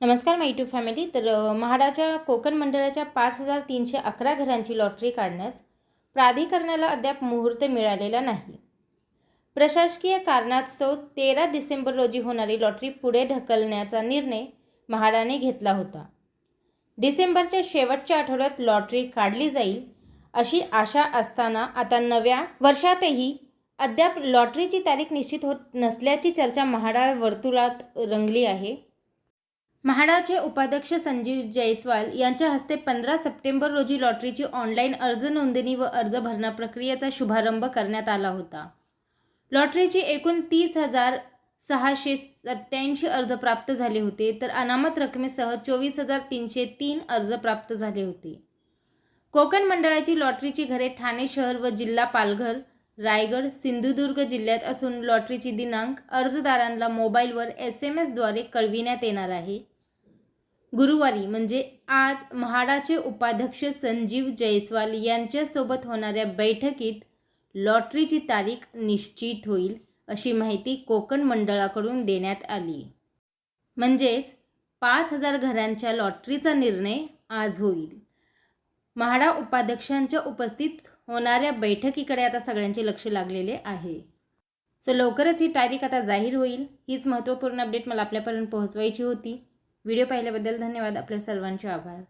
नमस्कार माय to family तर म्हाडाच्या कोकण मंडळाच्या पाच हजार तीनशे अकरा घरांची लॉटरी काढण्यास प्राधिकरणाला अद्याप मुहूर्त मिळालेला नाही. प्रशासकीय कारणास्तव तेरा डिसेंबर रोजी होणारी लॉटरी पुढे ढकलण्याचा निर्णय म्हाडाने घेतला होता. डिसेंबरच्या शेवटच्या आठवड्यात लॉटरी काढली जाईल अशी आशा असताना आता नव्या वर्षातही अद्याप लॉटरीची तारीख निश्चित होत नसल्याची चर्चा म्हाडा वर्तुळात रंगली आहे. म्हाडाचे उपाध्यक्ष संजीव जयस्वाल यांच्या हस्ते पंधरा सप्टेंबर रोजी लॉटरीची ऑनलाईन अर्ज नोंदणी व अर्ज भरणा प्रक्रियेचा शुभारंभ करण्यात आला होता. लॉटरीची एकूण तीस हजार सहाशे सत्याऐंशी अर्ज प्राप्त झाले होते तर अनामत रकमेसह चोवीस हजार तीनशे तीन अर्ज प्राप्त झाले होते. कोकण मंडळाची लॉटरीची घरे ठाणे शहर व जिल्हा पालघर रायगड सिंधुदुर्ग जिल्ह्यात असून लॉटरीची दिनांक अर्जदारांना मोबाईलवर एस एम एसद्वारे कळविण्यात येणार आहे. गुरुवारी म्हणजे आज म्हाडाचे उपाध्यक्ष संजीव जयस्वाल यांच्यासोबत होणाऱ्या बैठकीत लॉटरीची तारीख निश्चित होईल अशी माहिती कोकण मंडळाकडून देण्यात आली. म्हणजेच पाच हजार घरांच्या लॉटरीचा निर्णय आज होईल. म्हाडा उपाध्यक्षांच्या उपस्थित होणाऱ्या बैठकीकडे आता सगळ्यांचे लक्ष लागलेले आहे. सो लवकरच ही तारीख आता जाहीर होईल हीच महत्त्वपूर्ण अपडेट मला आपल्यापर्यंत पोहोचवायची होती. व्हिडिओ पाहिल्याबद्दल धन्यवाद. आपल्या सर्वांचे आभार.